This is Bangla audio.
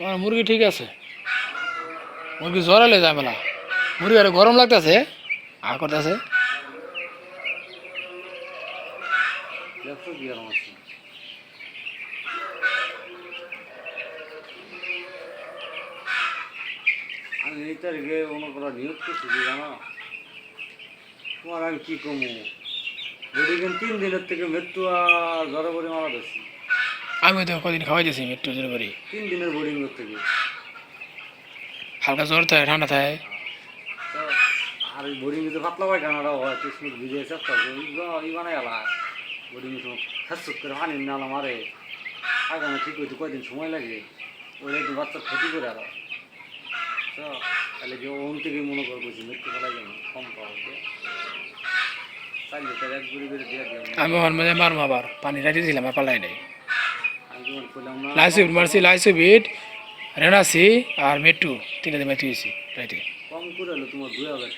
তোমার মুরগি ঠিক আছে? মুরগি জ্বর এলে ঝামেলা। মুরগি আরে গরম লাগতেছে? করতেছে? আর আছে আমি এই তারিখে মনে করা নিয়োগ করছি তোমার আমি কি কমু? তিন দিনের থেকে মৃত্যু আর জ্বরে মারা বেশি। আমি তো কদিন খাওয়াই দিয়েছি একটু জোরে করে। তিন দিনের বোর্ডিং থেকে। হালকা জ্বর থাকে ঠান্ডা থাকে। তো আর বোর্ডিং যদি পাতলা পায়খানাটা হয় কিসমুখ ভিজে চেষ্টা করি বানাই গেলা বোর্ডিং ফেসুক করে পানি নালা মারে। পায়খানা ঠিক হইতে কয়দিন সময় লাগে ওই একটু বাচ্চার ক্ষতি করে আর। তো তাহলে কি ওন থেকে মনে করে বলছি মৃত্যু ফেলাই যেন কম পাওয়া আমি মারবো আবার পানি রাখতে দিলাম আর পালাই নাই। লাইস বিট মার্সি লাইস বিট রেনাসি আর মেট্রু, তিনটা দিয়ে মেট্রু রাইটে কম করে হলো তোমার দুই হাজার